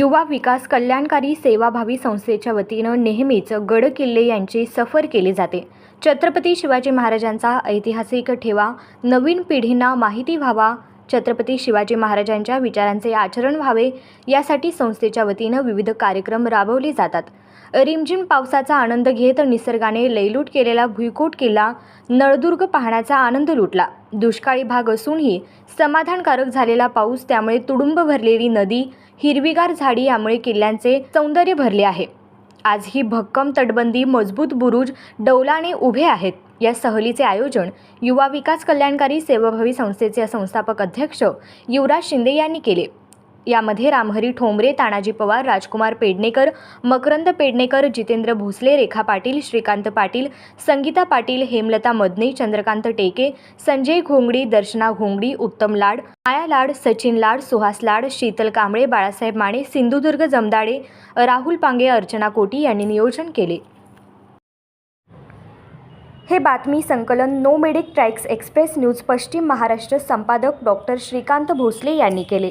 युवा विकास कल्याणकारी सेवाभावी संस्थेच्या वतीनं नेहमीच गड किल्ले यांची सफर केली जाते. छत्रपती शिवाजी महाराजांचा ऐतिहासिक ठेवा नवीन पिढींना माहिती व्हावा छत्रपती शिवाजी महाराजांच्या विचारांचे आचरण व्हावे यासाठी संस्थेच्या वतीनं विविध कार्यक्रम राबवले जातात. रिमझिम पावसाचा आनंद घेत निसर्गाने लयलूट केलेला भुईकोट किल्ला नळदुर्ग पाहण्याचा आनंद लुटला. दुष्काळी भाग असूनही समाधानकारक झालेला पाऊस त्यामुळे तुडुंब भरलेली नदी हिरवीगार झाडी यामुळे किल्ल्यांचे सौंदर्य भरले आहे. आज ही भक्कम तटबंदी मजबूत बुरुज डौलाने उभे आहेत. या सहलीचे आयोजन युवा विकास कल्याणकारी सेवाभावी संस्थेचे संस्थापक अध्यक्ष युवराज शिंदे यांनी केले. यामध्ये रामहरी ठोंबरे तानाजी पवार राजकुमार पेडणेकर मकरंद पेडणेकर जितेंद्र भोसले रेखा पाटील श्रीकांत पाटील संगीता पाटील हेमलता मदने चंद्रकांत टेके संजय घोंगडी दर्शना घोंगडी उत्तम लाड माया लाड सचिन लाड सुहास लाड शीतल कांबळे बाळासाहेब माने सिंधुदुर्ग जमदाडे राहुल पांगे अर्चना कोटी यांनी नियोजन केले. हे बातमी संकलन no medic tracks express news पश्चिम महाराष्ट्र संपादक डॉक्टर श्रीकांत भोसले यांनी केले.